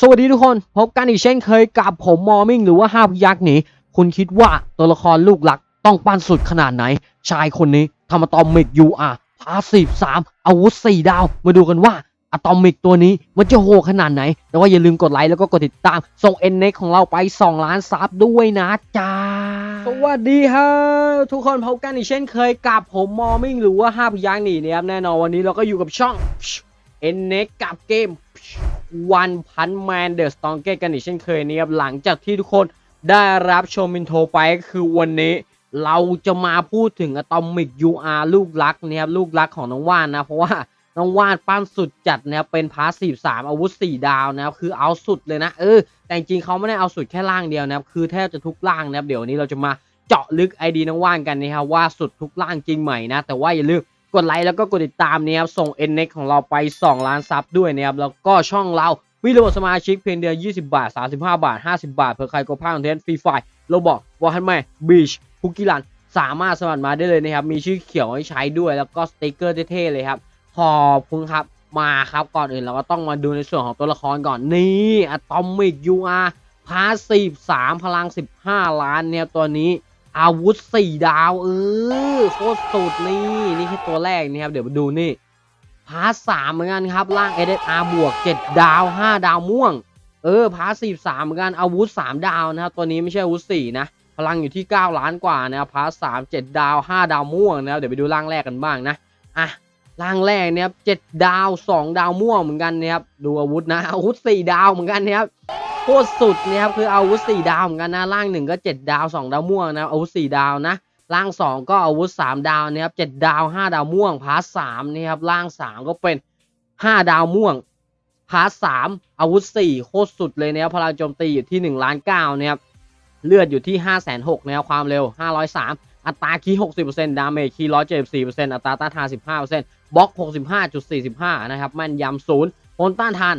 สวัสดีทุกคน พบกันอีกเช่นเคยกับผมมอมิงหรือว่าห้าพยักษ์หนีคุณคิดว่าตัวละครลูกหลักต้องปั้นสุดขนาดไหน ชายคนนี้ทำอะตอมิกยูอาร์พาสีสามอาวุธ 4 ดาว มาดูกันว่าอะตอมิกตัวนี้มันจะโหขนาดไหน แต่ว่าอย่าลืมกดไลค์แล้วก็กดติดตาม ส่งเอ็นเน็กของเราไป 2 ล้านซับด้วยนะจ้า สวัสดีครับ ทุกคนพบกันอีกเช่นเคยกับผมมอมิงหรือว่าห้าพยักษ์หนีนะครับแน่นอนวันนี้เราก็อยู่กับช่องเอ็นเน็กกับเกม วันพันแมนเดอะสตองเกตกันอีกเช่นเคยนี้ครับหลังจากที่ทุกคนได้รับชมอินโทรไปก็คือวันนี้เราจะมาพูดถึงอะตอมิก UR ลูกรักนี่ครับลูกรักของน้องว่านนะ เพราะว่าน้องว่านปั้นสุดจัดนะครับเป็นพาสีสามอาวุธ 4 ดาวนะครับคือเอาสุดเลยนะเออแต่จริงเขาไม่ได้เอาสุดแค่ล่างเดียวนะครับคือแทบจะทุกล่างนะครับเดี๋ยววันนี้เราจะมาเจาะลึกไอดีน้องว่านกันนะครับว่าสุดทุกล่างจริงไหมนะ แต่ว่าอย่าลืม กดไลค์แล้วก็กดติดตามเนี่ยครับส่ง n n e x ของเราไป 2 ล้านซับด้วยนะครับแล้วก็ช่องเราวิดีโอสมาชิกเพียงเดือน20 บาท 35 บาท 50 บาทเพื่อใครก็พลาดคอนเทนต์ฟรีไฟโรบอกวอร์ฮันแมบีชคุกกี้รันสามารถสมัครมาได้เลยนะครับมีชื่อเขียวให้ใช้ด้วย แล้วก็สติกเกอร์เท่ๆเลยครับขอบคุณครับมาครับก่อนอื่นเราก็ต้องมาดูในส่วนของตัวละครก่อนนี่อะตอมิกยูอาร์พาสี3พลัง 15 ล้านเนี่ยตัวนี้ อาวุธ4ดาว เออโคตรสุดนี่ นี่แค่ตัวแรกนี่ครับ เดี๋ยวมาดูนี่ พาร์ทสามเหมือนกันครับ ล่าง SSR บวก7ดดาว5ดาวม่วง เออ พาร์ทสี่สามเหมือนกัน อาวุธ3ดาวนะครับ ตัวนี้ไม่ใช่อาวุธ4นะ พลังอยู่ที่9ล้านกว่านะครับ พาร์ทสามเจ็ดดาว5ดาวม่วงนะครับ เดี๋ยวไปดูล่างแรกกันบ้างนะ อะล่างแรกเนี่ยครับเจ็ดดาว2ดาวม่วงเหมือนกันนะครับ ดูอาวุธนะ อาวุธ4ดาวเหมือนกันนะครับ โคตรสุดนี่ยครับคืออาวุธ4ดาวเหมือนกันนะล่างหนึ่งก็7 ดาว 2 ดาวม่วงนะอาวุธ4ดาวนะล่าง 2 ก็อาวุธ 3 ดาวนะครับ7ดาว 5 ดาวม่วงพาร์ทสามนี่ครับล่าง 3 ก็เป็น 5 ดาวม่วงพาร์ทสามอาวุธ 4 โคตรสุดเลยนะครับพลังโจมตีอยู่ที่1ล้าน9นะครับเลือดอยู่ที่ 5 6 0 0 0นะครับความเร็ว 503 อัตราคีย์60%ดาเมจคีย์174%อัตราต้านทาน15%บล็อก 65.45นะครับแม่นยำศูนย์ ผลต้านทาน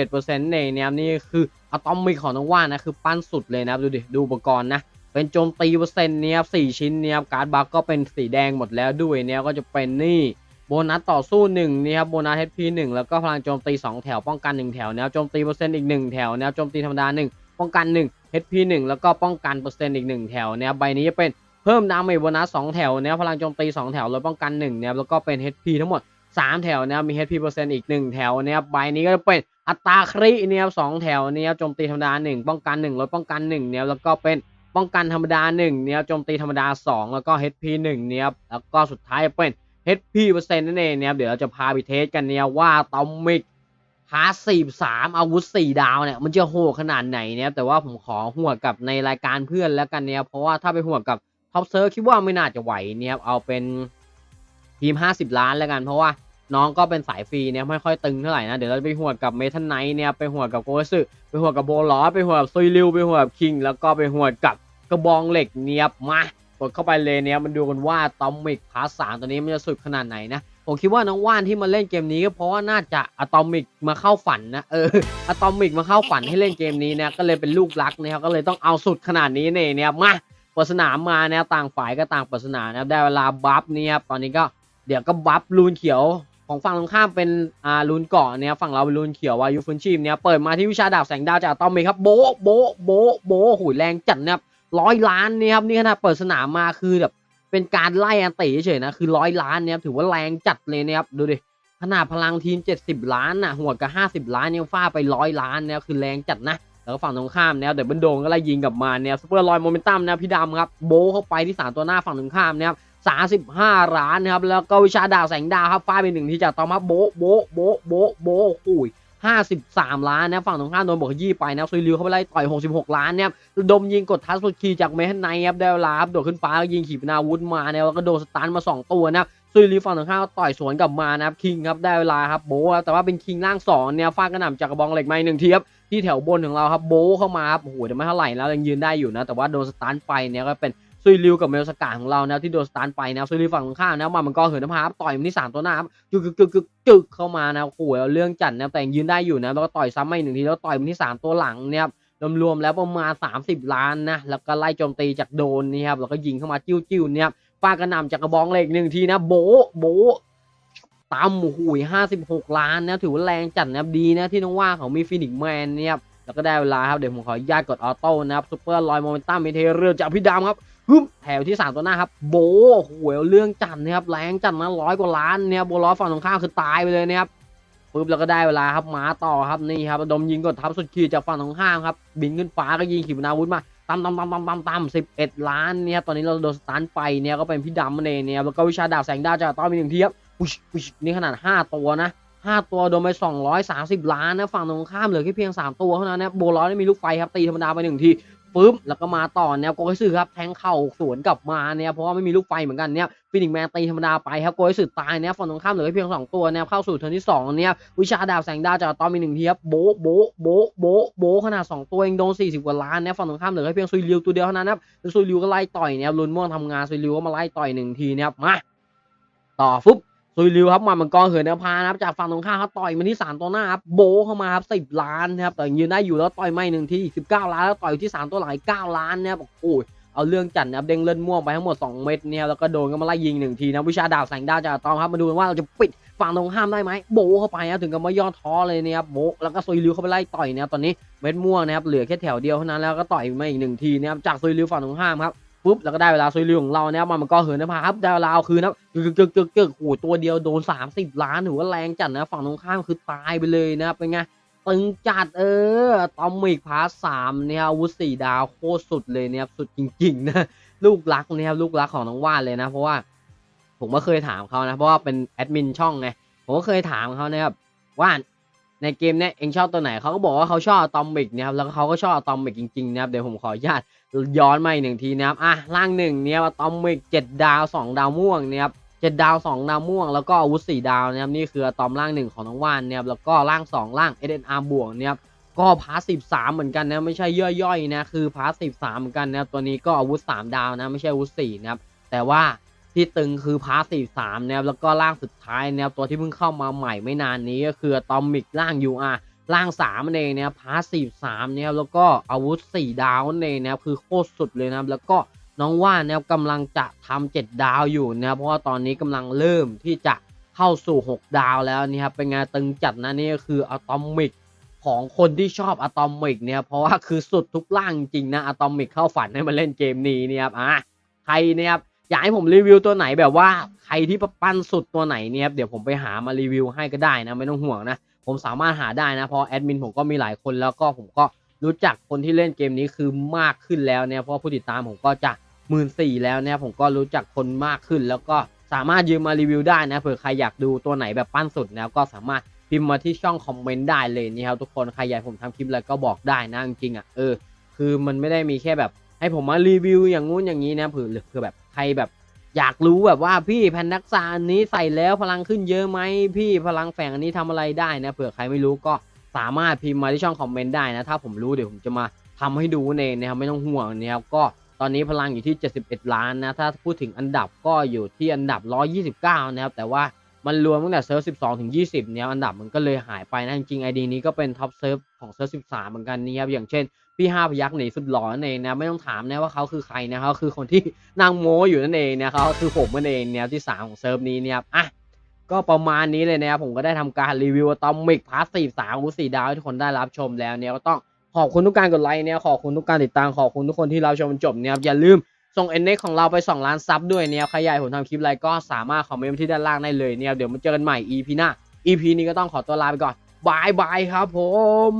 51%ในแนวนี้คืออะตอมิกของน้องว่านนะคือปั้นสุดเลยนะครับดูดิดูอุปกรณ์นะเป็นโจมตีเปอร์เซ็นต์เนี่ยครับ4ชิ้นเนี่ยครับการ์ดบัคก็เป็นสีแดงหมดแล้วด้วยเนี่ยก็จะเป็นนี่โบนัสต่อสู้1นี่ครับโบนัส HP 1 แล้วก็พลังโจมตี 2 แถวป้องกัน 1 แถวแนวโจมตีเปอร์เซ็นต์อีก 1 แถวแนวโจมตีธรรมดา 1 ป้องกัน 1 HP 1 แล้วก็ป้องกันเปอร์เซ็นต์อีก 1 แถวเนี่ยใบนี้จะเป็นเพิ่มดาเมจโบนัส 2 แถวเนี่ยพลังโจมตี 2 แถวลดป้องกัน1เนี่ยแล้วก็เป็น HP ทั้งหมด สามแถวนะครับมี HP เปอร์เซ็นต์อีกหนึ่งแถวนะครับใบนี้ก็จะเป็นอัตราคริเนี่ยครับสองแถวเนี่ยครับโจมตีธรรมดาหนึ่งป้องกันหนึ่งลดป้องกันหนึ่งเนี่ยแล้วก็เป็นป้องกันธรรมดาหนึ่งเนี่ยโจมตีธรรมดาสองแล้วก็ HP หนึ่งเนี่ยแล้วก็สุดท้ายเป็น HP เปอร์เซ็นต์นั่นเองเนี่ยครับเดี๋ยวเราจะพาไปเทสกันเนี่ยว่าตอมิกพาสีสามอาวุธสี่ดาวเนี่ยมันจะโหดขนาดไหนเนี่ยแต่ว่าผมขอหัวกับในรายการเพื่อนแล้วกันเนี่ยเพราะว่าถ้าไปหัวกับท็อปเซิร์ฟคิดว่าไม่น่าจะไหวเนี่ยเอาเป็นทีม 50 ล้านแล้วกันเพราะว่า น้องก็เป็นสายฟรีเนี่ยไม่ค่อยตึงเท่าไหร่นะ เดี๋ยวเราไปหัวดกับเมทันไนท์เนี่ยไปหัวดกับโกสึไปหัวดกับโบลอไปหัวดกับซุยริวไปหัวดกับคิง แล้วก็ไปหัวดกับกระบองเหล็กเนียบมากดเข้าไปเลยเนี่ยมันดูกันว่าตอมิกพาร์สามตัวนี้มันจะสุดขนาดไหนนะผมคิดว่าน้องว่านที่มาเล่นเกมนี้ก็เพราะว่าน่าจะอะตอมิกมาเข้าฝันนะเอออะตอมิกมาเข้าฝันให้เล่นเกมนี้นะก็เลยเป็นลูกรักนะครับก็เลยต้องเอาสุดขนาดนี้เนี่ยเนี่ยมาปิดสนามมาเนี่ยต่างฝ่ายก็ต่างเปิดสนามนะได้เวลาบัฟเนี่ยครับตอนนี้ก็เดี๋ยวก็บัฟลูนเขียว ของฝั่งตรงข้ามเป็นอ่าลูนเกาะเนี่ยฝั่งเราเป็นลูนเขียววายุฟุนชีมเนี่ยเปิดมาที่วิชาดาบแสงดาวจากตอมิกครับโบะโบะโบะโบะโหูแรงจัดนะครับร้อยล้านเนี่ยครับนี่ขนาดเปิดสนามมาคือแบบเป็นการไล่อันตีเฉยนะคือร้อยล้านเนี่ยถือว่าแรงจัดเลยนะครับดูดิขนาดพลังทีม 70 ล้านน่ะหัวกับ 50 ล้านยังฟาไปร้อยล้านเนี่ยคือแรงจัดนะแล้วก็ฝั่งตรงข้ามเนี่ยเดี๋ยวบันโดงก็ไล่ยิงกลับมาเนี่ยซูเปอร์ลอยโมเมนตัมนะพี่ดำครับโบะเข้าไปที่สามตัวหน้าฝั่งตรงข้ามเนี่ยครับ สามสิบห้าล้านนะครับ แล้วก็วิชาดาวแสงดาวครับฟาดไปหนึ่งที่จากตอมับโบะโบะโบะโบะโบะอุ้ยห้าสิบสามล้านนะฝั่งตรงข้ามโดนบอกยี่ไปนะซุยริวเข้าไปไล่ต่อยหกสิบหกล้านเนี่ยดมยิงกดทัสสุดคีจากเมทันไนครับได้เวลาครับโดดขึ้นฟ้าแล้วยิงขีปนาวุธมาเนี่ยแล้วก็โดนสตันมาสองตัวนะครับซุยริวฝั่งตรงข้ามก็ต่อยสวนกลับมานะครับคิงครับได้เวลาครับโบะแต่ว่าเป็นคิงร่างสองเนี่ยฟาดกระหน่ำจากกระบองเหล็กไม้หนึ่งทีครับที่แถวบนของเราครับโบะเข้ามาครับโอ้โหแต่ไม่เท่าไหร่แล้วยังยืนได้อยู่นะแต่ว่าโดนสตันไปเนี่ยก็เป็น ซุยริวกับเมลสกาของเรานะที่โดนสตาร์ไปนะซุยริวฝั่งตรงข้ามนะมามันก็เหินน้ำพาครับต่อยมันที่สามตัวหน้าครับจึกกึกกึกจึกเข้ามานะโอ้โหเรื่องจัดนะแต่ยืนได้อยู่นะแล้วก็ต่อยซ้ำมาอีกหนึ่งทีแล้วต่อยมันที่สามตัวหลังเนี่ยครับรวมๆแล้วประมาณ 30 ล้านนะแล้วก็ไล่โจมตีจากโดนนี่ครับแล้วก็ยิงเข้ามาจิ้วๆเนี่ยฟาดกระหน่ำจากกระบองเหล็กหนึ่งทีนะโบโบตั้มโอ้โหห้าสิบหกล้านนะถือว่าแรงจัดนะดีนะที่น้องว่าเขามีฟินิกแมนเนี่ยแล้วก็ได้เวลาครับ เดี๋ยวผมขอญาตกดออโต้นะครับซูเปอร์ลอยโมเมนตัมเมเทเรือจากพี่ดำครับ ฮึมแถวที่ 3 ตัวหน้าครับ โบโอ้โหเรื่องจัดนะครับแรงจัดนะร้อยกว่าล้านเนี่ยโบล้อฝั่งตรงข้ามคือตายไปเลยนะครับปุ๊บแล้วก็ได้เวลาครับมาต่อครับนี่ครับดมยิงกดทับสุดขีดจากฝั่งตรงข้ามครับบินขึ้นฟ้าก็ยิงขีปนาวุธมาตำตำตำตำตำตำสิบเอ็ดล้านเนี่ยตอนนี้เราโดนสตันไปเนี่ยก็เป็นพี่ดำมันเองเนี่ยแล้วก็วิชาดาบแสงดาวจากต้อมีหนึ่งทีครับอุ๊ยอุ๊ยนี่ขนาด 5 ตัวนะ5 ตัวโดนไป 230 ล้านนะฝั่งตรงข้ามเหลือแค่เพียง 3 ตัวเท่านั้นนะโบล้อยมีลูกไฟครับตีธรรมดาไปหนึ่งที ปึ๊บแล้วก็มาต่อเนี่ยโกยสึครับแทงเข่าสวนกลับมาเนี่ยเพราะว่าไม่มีลูกไฟเหมือนกันเนี่ยฟินิกแมนตีธรรมดาไปครับโกยสึตายเนี่ยฝั่งตรงข้ามเหลือแค่เพียง 2 ตัวเนี่ยเข้าสู่เทิร์นที่2เนี่ยวิชาดาบแสงดาวจากตอมมีหนึ่งทีครับโบโบโบโบโบขนาด 2 ตัวเองโดน 40 กว่าล้านเนี่ยฝั่งตรงข้ามเหลือแค่เพียงซุยริวตัวเดียวเท่านั้นนะครับซุยริวก็ไล่ต่อยเนี่ยลุนม่วงทำงานซุยริวก็มาไล่ต่อยหนึ่งทีเนะครับมาต่อฟุบ ซุยริวครับมามังกรเหินนภานะครับจากฝั่งตรงข้ามครับต่อยมาที่สามตัวหน้าครับโบเข้ามาครับสิบล้านนะครับแต่ยังยืนได้อยู่แล้วต่อยไม่หนึ่งทีสิบเก้าล้านแล้วต่อยอยู่ที่สามตัวหลังเก้าล้านนะครับโอ้ยเอาเรื่องจัดนะครับเด้งเลื่อนม่วงไปทั้งหมด 2 เม็ดเนี่ยแล้วก็โดนก็มาไล่ยิงหนึ่งทีนะวิชาดาบแสงดาวจากตอมครับมาดูกันว่าเราจะปิดฝั่งตรงข้ามได้ไหมโบเข้าไปนะถึงกับไม่ย่อท้อเลยนะครับโบแล้วก็ซุยริวเข้าไปไล่ต่อยนะครับตอนนี้เม็ดม่วงนะครับเหลือแค่แถวเดียวเท่านั้นแล้วก็ต่อยมาอีกหนึ่งทีนะครับจากซุยริวฝั่งตรงข้ามครับ ปุ๊บแล้วก็ได้เวลาซุยริวของเราเนะครับมันก็เหินนภาครับได้เวลาเอาคืนนะครับกึกกึกกึกกึกโอ้ตัวเดียวโดน 30 ล้านถือว่าแรงจัดนะฝั่งตรงข้ามคือตายไปเลยนะเป็นไงตึงจัดเออตอมมิกพาสามเนี่ยอาวุธสี่ดาวโคตรสุดเลยเนี่ยสุดจริงๆนะลูกรักเนะครับลูกรักของน้องว่านเลยนะ เพราะว่าผมก็เคยถามเขานะเพราะว่าเป็นแอดมินช่องไงผมก็เคยถามเขานะครับว่าน ในเกมเนี้ยเองชอบตัวไหนเขาก็บอกว่าเขาชอบอะตอมิกนะครับแล้วเขาก็ชอบอะตอมิกจริงๆนะครับเดี๋ยวผมขออนุญาตย้อนมาอีกหนึ่งทีนะครับอะล่างหนึ่งเนี่ยอะตอมิกเจ็ดดาวสองดาวม่วงเนี่ยครับเจ็ดดาวสองดาวม่วง แล้วก็อาวุธสี่ดาวนะครับนี่คืออะตอมล่างหนึ่งของน้องว่านเนี่ยครับแล้วก็ล่างสองล่าง SNR บวกเนี่ยครับก็พาสิบสามเหมือนกันนะไม่ใช่ย่อยๆนะคือพาสิบสามเหมือนกันนะครับตัวนี้ก็อาวุธสามดาวนะไม่ใช่อาวุธสี่นะครับแต่ว่า ที่ตึงคือพาร์ทสี่สามนะครับแล้วก็ร่างสุดท้ายนะครับตัวที่เพิ่งเข้ามาใหม่ไม่นานนี้ก็คืออะตอมิกร่าง UR ร่างสามนั่นเองนะครับพาร์ทสี่สามเนี่ยแล้วก็อาวุธสี่ดาวนั่นเองนะครับคือโคตรสุดเลยนะครับแล้วก็น้องว่านะครับกำลังจะทำเจ็ดดาวอยู่นะครับเพราะว่าตอนนี้กำลังเริ่มที่จะเข้าสู่หกดาวแล้วนี่ครับเป็นไงตึงจัดนะนี่ก็คืออะตอมิกของคนที่ชอบอะตอมิกเนี่ยเพราะว่าคือสุดทุกร่างจริงนะอะตอมิกเข้าฝันให้มาเล่นเกมนี้เนี่ยครับอะใครเนี่ยครับ อยากให้ผมรีวิวตัวไหนแบบว่าใครที่ปั้นสุดตัวไหนเนี่ยครับเดี๋ยวผมไปหามารีวิวให้ก็ได้นะไม่ต้องห่วงนะผมสามารถหาได้นะเพราะแอดมินผมก็มีหลายคนแล้วก็ผมก็รู้จักคนที่เล่นเกมนี้คือมากขึ้นแล้วเนี่ยเพราะผู้ติดตามผมก็จะหมื่นสี่แล้วเนี่ยผมก็รู้จักคนมากขึ้น แล้วก็สามารถยืมมารีวิวได้นะเผื่อใครอยากดูตัวไหนแบบปั้นสุดนะก็สามารถพิมพ์มาที่ช่องคอมเมนต์ได้เลยนี่ครับทุกคนใครอยากให้ผมทำคลิปอะไรก็บอกได้นะจริงๆอะเออคือมันไม่ได้มีแค่แบบ ให้ผมมารีวิวอย่างงู้นอย่างนี้นะเผื่อเผื่อแบบใครแบบอยากรู้แบบว่าพี่แพนดักซานนี้ใส่แล้วพลังขึ้นเยอะไหมพี่พลังแฝงอันนี้ทำอะไรได้นะเผื่อใครไม่รู้ก็สามารถพิมพ์มาที่ช่องคอมเมนต์ได้นะถ้าผมรู้เดี๋ยวผมจะมาทำให้ดูเองนะครับไม่ต้องห่วงนะครับก็ตอนนี้พลังอยู่ที่ 71 ล้านนะถ้าพูดถึงอันดับก็อยู่ที่อันดับ 129 นะครับแต่ว่ามันรวมตั้งแต่เซิร์ฟ 12 ถึง 20 เนี่ยอันดับมันก็เลยหายไปนะจริงๆ ID นี้ก็เป็นท็อปเซิร์ฟของเซิร์ฟ 13 เหมือนกันนี่ครับอย่างเช่น พี่ห้าพยักหนีสุดหล่อนั่นเองนะไม่ต้องถามนะว่าเขาคือใครนะเขาคือคนที่นั่งโม้อยู่นั่นเองนะเขาคือผมนั่นเองเนี่ยที่สามของเซิร์ฟนี้เนี่ยอะก็ประมาณนี้เลยนะครับผมก็ได้ทำการรีวิวตอมิกพาร์ทสี่สามอุสี่ดาวทุกคนได้รับชมแล้วเนี่ยก็ต้องขอบคุณทุกการกดไลค์เนี่ยขอบคุณทุกการติดตามขอบคุณทุกคนที่รับชมจนจบเนี่ยอย่าลืมส่งเอ็นเน็กของเราไป 2 ล้านซับด้วยเนี่ยใครอยากให้ผมทำคลิปอะไรก็สามารถคอมเมนต์ที่ด้านล่างได้เลยเนี่ยเดี๋ยวมาเจอกันใหม่ EP หน้า EP นี้ก็ต้องขอตัวลาไปก่อนบายบายครับผม